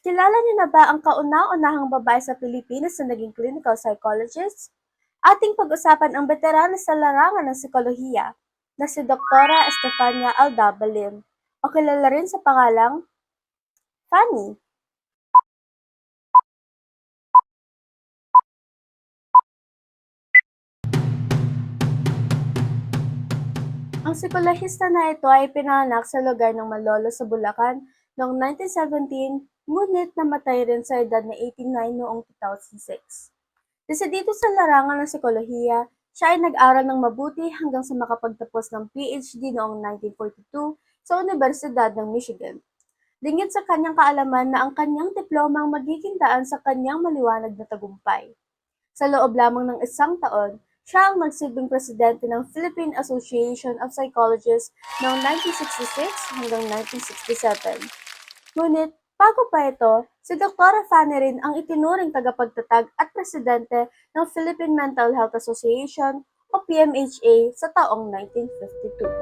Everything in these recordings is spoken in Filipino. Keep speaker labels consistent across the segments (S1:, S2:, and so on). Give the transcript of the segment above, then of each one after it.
S1: Kilala niyo na ba ang kauna-unahang babae sa Pilipinas na naging clinical psychologist? Ating pag-usapan ang veterano sa larangan ng psikolohiya na si Dr. Estefania Aldabalim o kilala rin sa pangalang Fanny. Ang psikologista na ito ay pinanganak sa lugar ng Malolo sa Bulacan noong 1917, ngunit namatay rin sa edad na 89 noong 2006. Kasi dito sa larangan ng psikolohiya, siya ay nag-aral ng mabuti hanggang sa makapagtapos ng PhD noong 1942 sa Universidad ng Michigan. Lingid sa kanyang kaalaman na ang kanyang diploma ang magiging daan sa kanyang maliwanag na tagumpay. Sa loob lamang ng isang taon, siya ang nagsilbing presidente ng Philippine Association of Psychologists noong 1966 hanggang 1967. Ngunit, bago pa ito, si Dr. Fanny rin ang itinuring tagapagtatag at presidente ng Philippine Mental Health Association o PMHA sa taong 1952.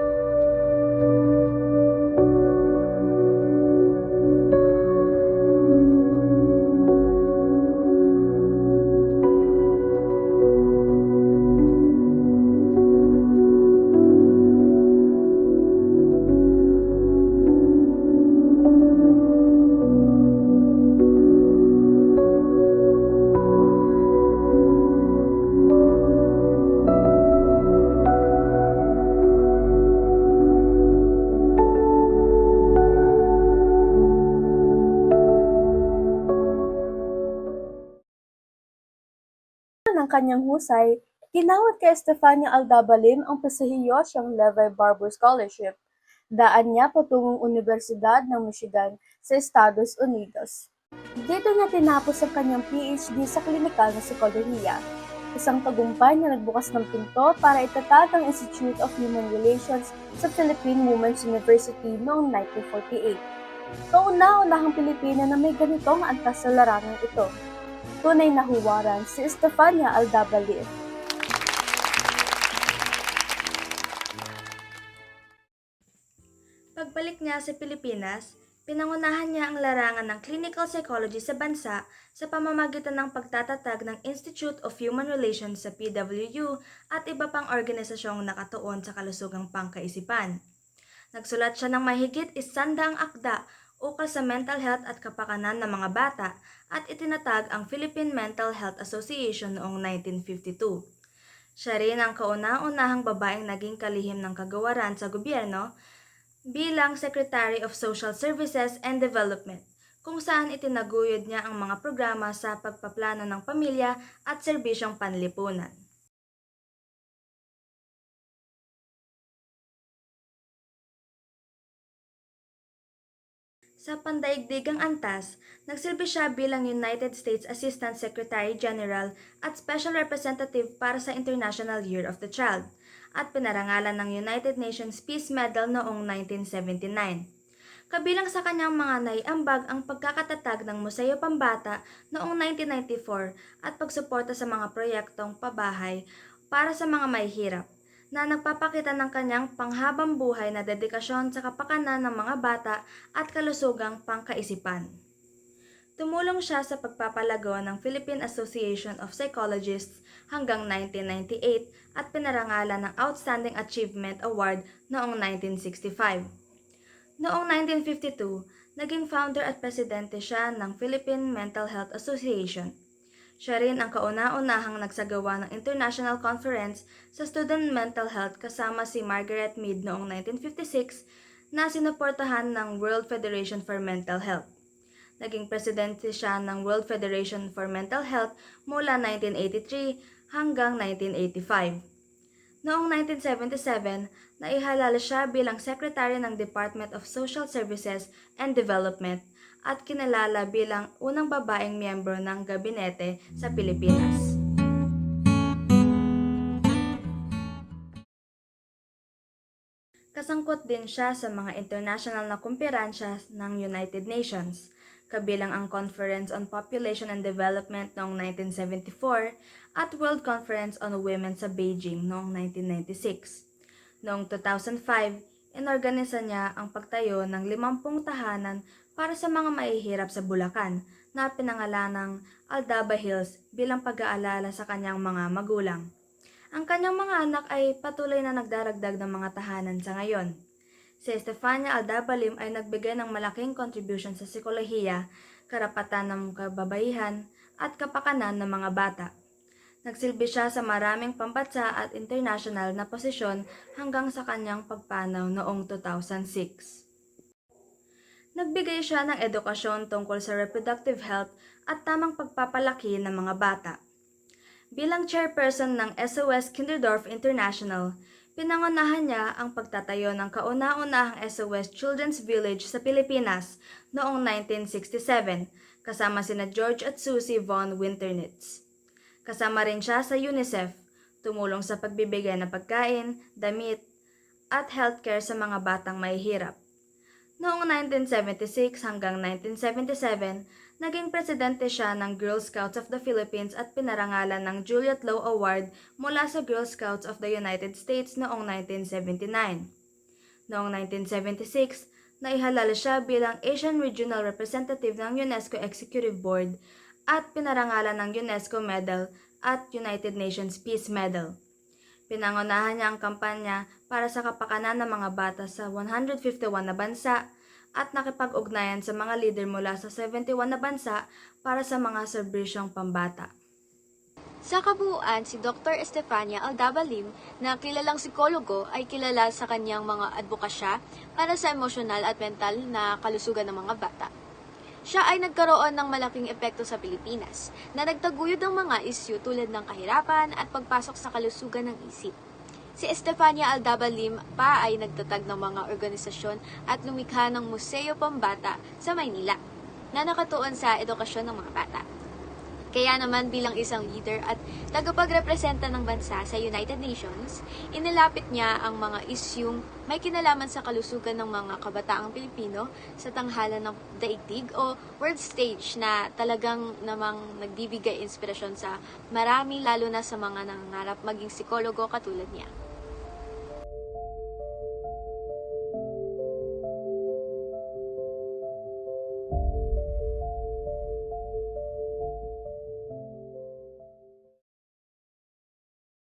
S1: Ng kanyang husay, ginawad kay Estefania Aldabalim ang prestihiyosyong Levi Barber Scholarship. Daan niya patungong Universidad ng Michigan sa Estados Unidos. Dito niya tinapos ang kanyang PhD sa klinikal na psikolohiya. Isang tagumpay na nagbukas ng pinto para itatag ang Institute of Human Relations sa Philippine Women's University noong 1948. Kauna-unahang Pilipina na may ganitong antas sa larangan ito tunay na huwaran si Estefania Aldabalir.
S2: Pagbalik niya sa Pilipinas, pinangunahan niya ang larangan ng clinical psychology sa bansa sa pamamagitan ng pagtatatag ng Institute of Human Relations sa PWU at iba pang organisasyong nakatuon sa kalusugang pangkaisipan. Nagsulat siya ng mahigit isandaang akda ukol sa mental health at kapakanan ng mga bata at itinatag ang Philippine Mental Health Association noong 1952. Siya rin ang kauna-unahang babaeng naging kalihim ng kagawaran sa gobyerno bilang Secretary of Social Services and Development, kung saan itinaguyod niya ang mga programa sa pagpaplano ng pamilya at serbisyong panlipunan. Sa pandaigdigang antas, nagsilbi siya bilang United States Assistant Secretary General at Special Representative para sa International Year of the Child at pinarangalan ng United Nations Peace Medal noong 1979. Kabilang sa kanyang mga naiambag ang pagkakatatag ng Museo Pambata noong 1994 at pagsuporta sa mga proyektong pabahay para sa mga may hirap na nagpapakita ng kanyang panghabang buhay na dedikasyon sa kapakanan ng mga bata at kalusugang pangkaisipan. Tumulong siya sa pagpapalago ng Philippine Association of Psychologists hanggang 1998 at pinarangalan ng Outstanding Achievement Award noong 1965. Noong 1952, naging founder at presidente siya ng Philippine Mental Health Association. Siya rin ang kauna-unahang nagsagawa ng international conference sa student mental health kasama si Margaret Mead noong 1956 na sinuportahan ng World Federation for Mental Health. Naging presidente siya ng World Federation for Mental Health mula 1983 hanggang 1985. Noong 1977, naihalal siya bilang Secretary ng Department of Social Services and Development at kinalala bilang unang babaeng miyembro ng gabinete sa Pilipinas. Kasangkot din siya sa mga international na kumpiransya ng United Nations, kabilang ang Conference on Population and Development noong 1974 at World Conference on Women sa Beijing noong 1996. Noong 2005, inorganisa niya ang pagtayo ng 50 tahanan para sa mga mahihirap sa Bulacan na pinangalan ng Aldaba Hills bilang pag-aalala sa kanyang mga magulang. Ang kanyang mga anak ay patuloy na nagdaragdag ng mga tahanan sa ngayon. Si Estefania Aldabalim ay nagbigay ng malaking contribution sa psikolohiya, karapatan ng kababaihan, at kapakanan ng mga bata. Nagsilbi siya sa maraming pambansa at international na posisyon hanggang sa kanyang pagpanaw noong 2006. Nagbigay siya ng edukasyon tungkol sa reproductive health at tamang pagpapalaki ng mga bata. Bilang chairperson ng SOS Kinderdorf International, pinangunahan niya ang pagtatayo ng kauna-unahang SOS Children's Village sa Pilipinas noong 1967, kasama sina George at Susie von Winternitz. Kasama rin siya sa UNICEF, tumulong sa pagbibigay ng pagkain, damit, at healthcare sa mga batang mahihirap. Noong 1976 hanggang 1977, naging presidente siya ng Girl Scouts of the Philippines at pinarangalan ng Juliet Low Award mula sa Girl Scouts of the United States noong 1979. Noong 1976, naihalal siya bilang Asian Regional Representative ng UNESCO Executive Board at pinarangalan ng UNESCO Medal at United Nations Peace Medal. Pinangunahan niya ang kampanya para sa kapakanan ng mga bata sa 151 na bansa at nakipag-ugnayan sa mga leader mula sa 71 na bansa para sa mga serbisyong pambata.
S3: Sa kabuuan, si Dr. Estefania Aldabalim, na kilalang psikologo, ay kilala sa kanyang mga advokasya para sa emosyonal at mental na kalusugan ng mga bata. Siya ay nagkaroon ng malaking epekto sa Pilipinas, na nagtaguyod ng mga isyu tulad ng kahirapan at pagpasok sa kalusugan ng isip. Si Estefania Aldabalim pa ay nagtatag ng mga organisasyon at lumikha ng Museo Pambata sa Maynila, na nakatuon sa edukasyon ng mga bata. Kaya naman bilang isang leader at tagapagrepresenta ng bansa sa United Nations, inilapit niya ang mga isyung may kinalaman sa kalusugan ng mga kabataang Pilipino sa tanghalan ng daigdig o world stage na talagang namang nagbibigay inspirasyon sa marami lalo na sa mga nangangarap maging psikologo katulad niya.